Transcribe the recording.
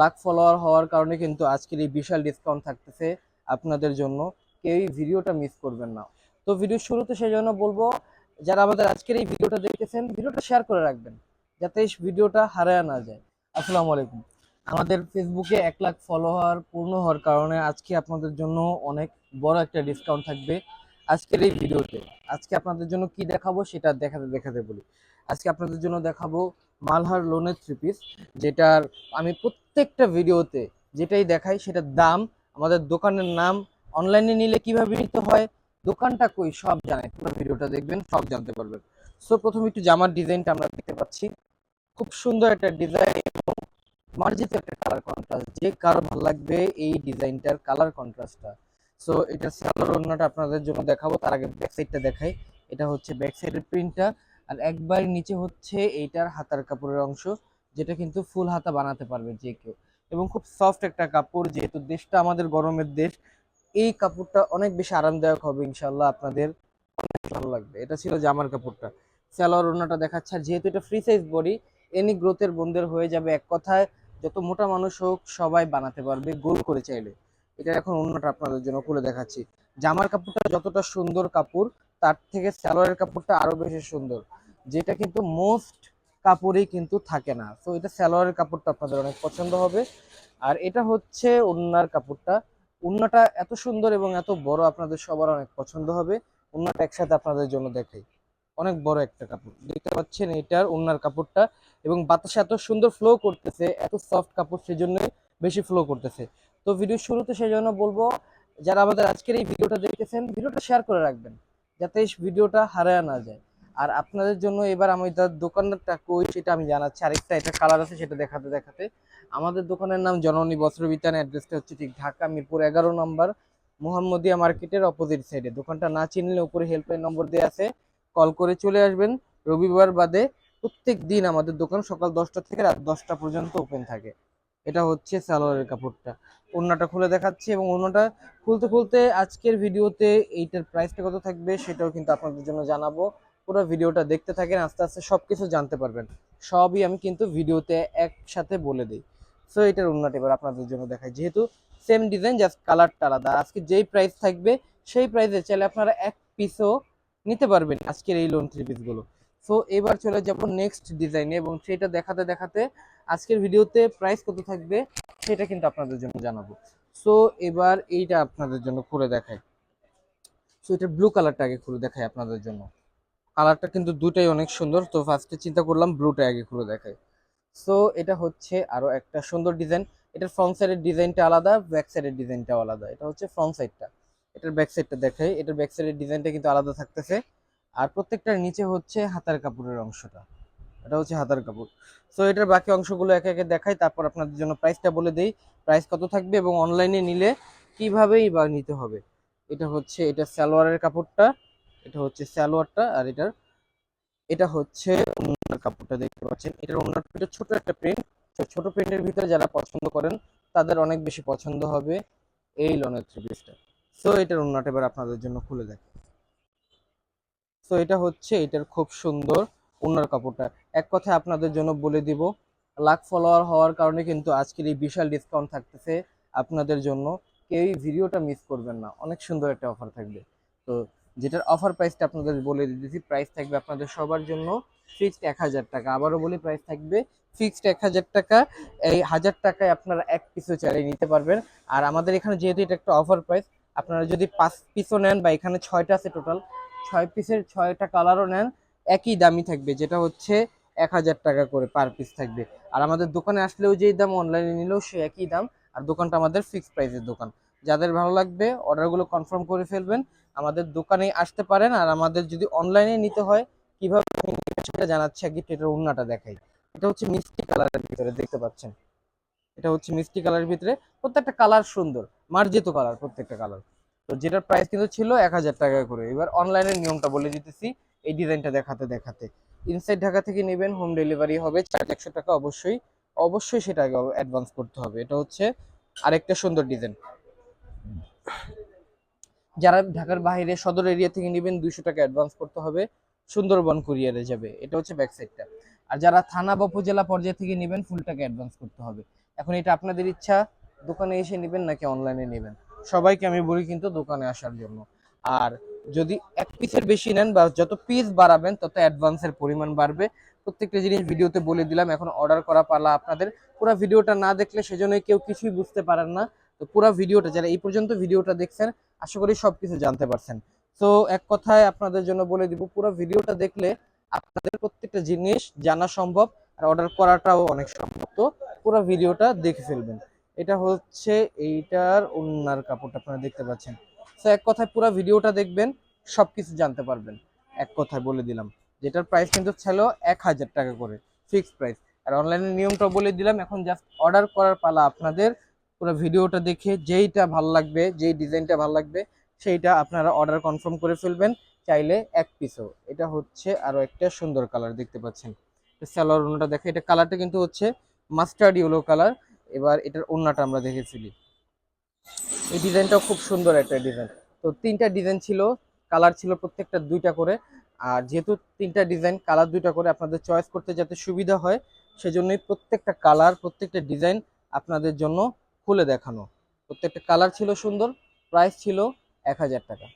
Lakh follower হওয়ার কারণে কিন্তু আজকের এই বিশাল ডিসকাউন্ট থাকতেছে আপনাদের জন্য। কেউই ভিডিওটা মিস করবেন না। তো ভিডিও শুরুতে সেই জন্য বলব, যারা আমাদের আজকের এই ভিডিওটা দেখতেছেন ভিডিওটা শেয়ার করে রাখবেন, যাতে এই ভিডিওটা হারায় না যায়। আসসালামু আলাইকুম। আমাদের ফেসবুকে এক লাখ ফলোয়ার পূর্ণ হওয়ার কারণে আজকে আপনাদের জন্য অনেক বড় একটা ডিসকাউন্ট থাকবে। আজকের এই ভিডিওতে। আজকে আপনাদের জন্য কি দেখাবো সেটা দেখাতে দেখাতে বলি। আজকে আপনাদের জন্য দেখাবো মালহার লোনের থ্রি পিস যেটার আমি প্রত্যেকটা ভিডিওতে যেটাই দেখাই সেটার দাম, আমাদের দোকানের নাম অনলাইনে নিলে কীভাবে নিতে হয়, দোকানটা কই সব জানাই। পুরো ভিডিওটা দেখবেন, সব জানতে পারবেন। সো প্রথমে একটু জামার ডিজাইনটা আমরা দেখতে পাচ্ছি। খুব সুন্দর একটা ডিজাইন এবং মার্জিত একটা কালার কন্ট্রাস্ট যে কারও ভালো লাগবে এই ডিজাইনটার কালার কন্ট্রাস্টটা সো এটা সালোয়ার ওড়নাটা আপনাদের জন্য দেখাবো, তার আগে ব্যাক সাইডটা দেখাই। এটা হচ্ছে ব্যাক সাইডের প্রিন্টটা আর একবার নিচে হচ্ছে এইটার হাতার কাপড়ের অংশ, যেটা কিন্তু ফুল হাতা বানাতে পারবে যে কেউ। এবং খুব সফট একটা কাপড়, যেহেতু দেশটা আমাদের গরমের দেশ, এই কাপড়টা অনেক বেশি আরামদায়ক হবে ইনশাল্লাহ আপনাদের। অনেক ভালো লাগবে। এটা ছিল জামার কাপড়টা। সালোয়ার ওড়নাটা দেখাচ্ছে যেহেতু এটা ফ্রি সাইজ বডি এনি গ্রোথের বন্ধের হয়ে যাবে। এক কথায়, যত মোটা মানুষ হোক, সবাই বানাতে পারবে, গোল করে চাইলে। এটা এখন অন্যটা আপনাদের জন্য খুলে দেখাচ্ছি। জামার কাপড়টা যতটা সুন্দর কাপড়, তার থেকে সালোয়ারের কাপড়টা আরও বেশি সুন্দর। যেটা কিন্তু মোস্ট কাপড়ই কিন্তু থাকে না। তো এটা সালোয়ারের কাপড়টা আপনাদের অনেক পছন্দ হবে। আর এটা হচ্ছে ওন্নার কাপড়টা। ওন্নাটা এত সুন্দর এবং এত বড় আপনাদের সবার অনেক পছন্দ হবে। ওন্নাটা একসাথে আপনাদের জন্য দেখাই। অনেক বড় একটা কাপড়। দেখতে পাচ্ছেন এটার ওন্নার কাপড়টা এবং বাতাসে এত সুন্দর ফ্লো করতেছে, এত সফট কাপড় সেজন্য বেশি ফ্লো করতেছে। তো ভিডিও শুরুতে সেই জন্য বলব, যারা আমাদের আজকের এই ভিডিওটা দেখতেছেন, ভিডিওটা শেয়ার করে রাখবেন, যাতে এই ভিডিওটা হারায় না যায়। আর আপনাদের জন্য এবার আমি তার দোকানটা কই, সেটা আমি জানাচ্ছি। আরেকটা এটা কালার আছে, সেটা দেখাতে দেখাতে। আমাদের দোকানের নাম জননী বস্ত্র বিতান অ্যাড্রেসটা হচ্ছে ঠিক ঢাকা, মিরপুর এগারো নম্বর, মোহাম্মদিয়া মার্কেটের অপোজিট সাইডে দোকানটা না চিনলে উপরে হেল্পলাইন নম্বর দেওয়া আছে কল করে চলে আসবেন। রবিবার বাদে প্রত্যেক দিন আমাদের দোকান সকাল দশটা থেকে রাত দশটা পর্যন্ত ওপেন থাকে। এটা হচ্ছে সালোয়ারের কাপড়টা। ওড়নাটা খুলে দেখাচ্ছি এবং ওড়নাটা খুলতে খুলতে আজকের ভিডিওতে এইটার প্রাইসটা কত থাকবে সেটাও কিন্তু আপনাদের জন্য জানাব। পুরো ভিডিওটা দেখতে থাকেন, আস্তে আস্তে সব কিছু জানতে পারবেন। সবই আমি কিন্তু ভিডিওতে একসাথে বলে দিই। সো এটার ওড়নাটা এবার আপনাদের জন্য দেখাই। যেহেতু সেম ডিজাইন জাস্ট কালারটা আলাদা। আজকে যেই প্রাইস থাকবে, সেই প্রাইসে চাইলে আপনারা এক পিসও নিতে পারবেন আজকের এই লোন থ্রি পিসগুলো সো এবার চলে যাব নেক্সট ডিজাইনে এবং সেটা দেখাতে দেখাতে আজকের ভিডিওতে প্রাইস কত থাকবে সেটা কিন্তু আপনাদের জন্য জানাব। সো এবার এইটা আপনাদের জন্য খুলে দেখাই। সো এটা ব্লু কালারটা আগে খুলে দেখাই আপনাদের জন্য। কালারটা কিন্তু দুটাই অনেক সুন্দর। তো ফার্স্টে চিন্তা করলাম ব্লুটা আগে খুলে দেখাই। সো এটা হচ্ছে আরও একটা সুন্দর ডিজাইন এটার ফ্রন্ট সাইডের ডিজাইনটা আলাদা ব্যাক সাইডের ডিজাইনটাও আলাদা। এটা হচ্ছে ফ্রন্ট সাইডটা এটার ব্যাক সাইডটা দেখাই। এটার ব্যাক সাইডের ডিজাইনটা কিন্তু আলাদা থাকতেছে। আর প্রত্যেকটার নিচে হচ্ছে হাতার কাপড়ের অংশটা। এটা হচ্ছে হাতার কাপড়। সো এটার বাকি অংশগুলো একে একে দেখাই, তারপর আপনাদের জন্য প্রাইসটা বলে দেই। প্রাইস কত থাকবে এবং অনলাইনে নিলে কিভাবেই বা নিতে হবে? এটা হচ্ছে, এটা সালোয়ারের কাপড়টা, এটা হচ্ছে সালোয়ারটা, আর এটার, এটা হচ্ছে ওড়নার কাপড়টা দেখতে পাচ্ছেন। এটার ওনার এটা ছোট একটা প্রিন্ট ছোট প্রিন্টের ভিতরে যারা পছন্দ করেন, তাদের অনেক বেশি পছন্দ হবে এই লনের থ্রি পিসটা সো এটার ওড়নাটা এবার আপনাদের জন্য খুলে দেখে। সো এটা হচ্ছে, এটার খুব সুন্দর ওনার কাপড়টা। এক কথায় আপনাদের জন্য বলে দিব, লাখ ফলোয়ার হওয়ার কারণে কিন্তু আজকের এই বিশাল ডিসকাউন্ট থাকতেছে আপনাদের জন্য। কেউই ভিডিওটা মিস করবেন না, অনেক সুন্দর একটা অফার থাকবে। তো, যেটার অফার প্রাইসটা আপনাদের বলে দিতেছি প্রাইস থাকবে আপনাদের সবার জন্য ফিক্সড এক হাজার টাকা। আবারও বলি প্রাইস থাকবে ফিক্সড এক হাজার টাকা। এই হাজার টাকায় আপনারা এক পিসও চালিয়ে নিতে পারবেন। আর আমাদের এখানে যেহেতু এটা একটা অফার প্রাইস আপনারা যদি পাঁচ পিসও নেন বা এখানে ছয়টা আছে টোটাল ছয় পিসের ছয়টা কালারও নেন, একই দামই থাকবে, যেটা হচ্ছে এক হাজার টাকা করে পার পিস থাকবে। আর আমাদের দোকানে আসলেও যেই দাম অনলাইনে নিলেও সে একই দাম, আর দোকানটা আমাদের ফিক্সড প্রাইসের দোকান। যাদের ভালো লাগবে অর্ডারগুলো কনফার্ম করে ফেলবেন, আমাদের দোকানে আসতে পারেন, আর আমাদের যদি অনলাইনে নিতে হয়, কীভাবে সেটা জানাচ্ছি, আগে এটার উন্নাটা দেখাই। এটা হচ্ছে মিষ্টি কালারের ভিতরে, দেখতে পাচ্ছেন? এটা হচ্ছে মিষ্টি কালারের ভিতরে, প্রত্যেকটা কালার সুন্দর, মার্জিত কালার প্রত্যেকটা কালার তো যেটার প্রাইস কিন্তু ছিল এক হাজার টাকা করে। এবার অনলাইনের নিয়মটা বলে দিতেছি, এই ডিজাইনটা দেখাতে দেখাতে। ইনসাইড ঢাকা থেকে নেবেন হোম ডেলিভারি হবে, চার একশো টাকা অবশ্যই অবশ্যই সেটা আগে অ্যাডভান্স করতে হবে। এটা হচ্ছে আরেকটা সুন্দর ডিজাইন যারা ঢাকার বাইরে সদর এরিয়া থেকে নেবেন, দুইশো টাকা অ্যাডভান্স করতে হবে, সুন্দরবন কুরিয়ারে যাবে। এটা হচ্ছে ব্যাক সাইডটা আর যারা থানা বা উপজেলা পর্যায়ে থেকে নেবেন ফুল টাকা অ্যাডভান্স করতে হবে। এখন এটা আপনাদের ইচ্ছা, দোকানে এসে নেবেন নাকি অনলাইনে নেবেন? সবাইকে আমি বলি কিন্তু দোকানে আসার জন্য। আর যদি এক পিসের বেশি নেন বা যত পিস বাড়াবেন, তত অ্যাডভান্সের পরিমাণ বাড়বে। প্রত্যেকটা জিনিস ভিডিওতে বলে দিলাম, এখন অর্ডার করা পালা আপনাদের। পুরো ভিডিওটা না দেখলে সেজন্য কেউ কিছুই বুঝতে পারেন না। তো পুরো ভিডিওটা, যারা এই পর্যন্ত ভিডিওটা দেখছেন, আশা করি সবকিছু জানতে পারছেন। তো এক কথায় আপনাদের জন্য বলে দিব, পুরো ভিডিওটা দেখলে আপনাদের প্রত্যেকটা জিনিস জানা সম্ভব, আর অর্ডার করাটাও অনেক সম্ভব। তো পুরো ভিডিওটা দেখে ফেলবেন। এটা হচ্ছে এইটার ওনার কাপড়টা আপনারা দেখতে পাচ্ছেন। তো এক কথায় পুরো ভিডিওটা দেখবেন, সবকিছু জানতে পারবেন। এক কথায় বলে দিলাম। যেটার প্রাইস কিন্তু ছিল এক হাজার টাকা করে ফিক্সড প্রাইস আর অনলাইনের নিয়মটা বলে দিলাম, এখন জাস্ট অর্ডার করার পালা আপনাদের। পুরো ভিডিওটা দেখে যেইটা ভালো লাগবে, যেই ডিজাইনটা ভালো লাগবে, সেইটা আপনারা অর্ডার কনফার্ম করে ফেলবেন। চাইলে এক পিসও এটা হচ্ছে আরও একটা সুন্দর কালার দেখতে পাচ্ছেন। স্যালোয়ার ওনাটা দেখে, এটা কালারটা কিন্তু হচ্ছে মাস্টার্ড ইয়েলো কালার এবার এটার ওন্নাটা আমরা দেখেছিলি। এই ডিজাইনটাও খুব সুন্দর একটা ডিজাইন। তো তিনটা ডিজাইন ছিল, কালার ছিল প্রত্যেকটা দুইটা করে। আর যেহেতু তিনটা ডিজাইন, কালার দুইটা করে আপনাদের চয়েস করতে যাতে সুবিধা হয়, সেজন্যই প্রত্যেকটা কালার, প্রত্যেকটা ডিজাইন আপনাদের জন্য খুলে দেখানো। প্রত্যেকটা কালার ছিল সুন্দর, প্রাইস ছিল এক হাজার টাকা।